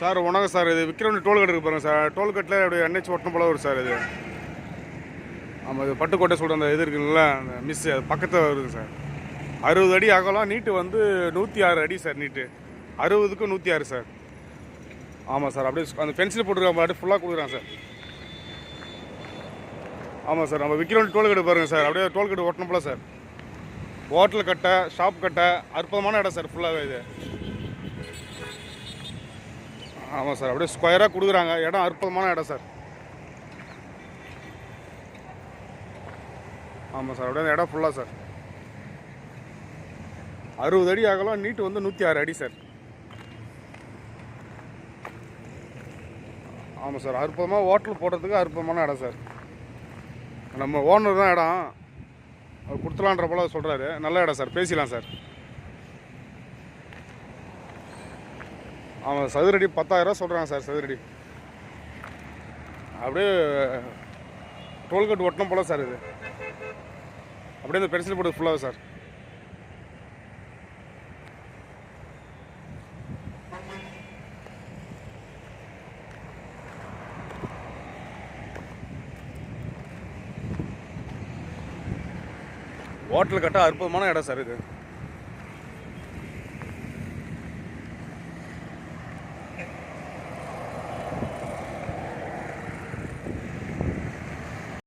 Sir வணக்கம் sir. இது Vikram toll gate இருக்கு சார். டோல்கேட்டில் அப்படி என்ஹெச் ஓட்டணும் போல வரும் சார் இது. ஆமாம் இது பட்டுக்கோட்டை சொல்கிற அந்த இது இருக்குங்களா அந்த மிஸ் அது பக்கத்தில் வருது சார். அறுபது அடி அகலம் நீட்டு வந்து நூற்றி ஆறு அடி சார் நீட்டு. அறுபதுக்கு நூற்றி ஆறு சார். ஆமாம் சார் அப்படியே அந்த பென்சில் போட்டுருக்க அப்படியே ஃபுல்லாக கொடுக்குறான் சார். ஆமாம் சார் நம்ம விக்ரம் டோல்கேட் பாருங்கள் சார். அப்படியே டோல்கேட் ஓட்டணும் போல சார். ஹோட்டல் கட்டை ஷாப் கட்டை அற்புதமான இடம் சார் ஃபுல்லாகவே இது. ஆமாம் சார் அப்படியே ஸ்கொயராக கொடுக்குறாங்க. இடம் அற்புதமான இடம் சார். ஆமாம் சார் அப்படியே அந்த இடம் ஃபுல்லாக சார். அறுபது அடி ஆகலாம் நீட்டு வந்து நூற்றி ஆறு அடி சார். ஆமாம் சார் அற்புதமாக ஹோட்டல் போடுறதுக்கு அற்புதமான இடம் சார். நம்ம ஓனர் தான் இடம். அவர் கொடுத்துலான்ற போல சொல்கிறாரு நல்ல இடம் சார் பேசிடலாம் சார். அவன் சதுரடி பத்தாயிரம் சொல்கிறான் சார் சதுரடி. அப்படியே டோல்கேட் ஒட்டணும் போல சார் இது. அப்படியே இந்த பென்சில் போட்டு ஃபுல்லாக சார். ஹோட்டல் கட்ட அற்புதமான இடம் சார் இது.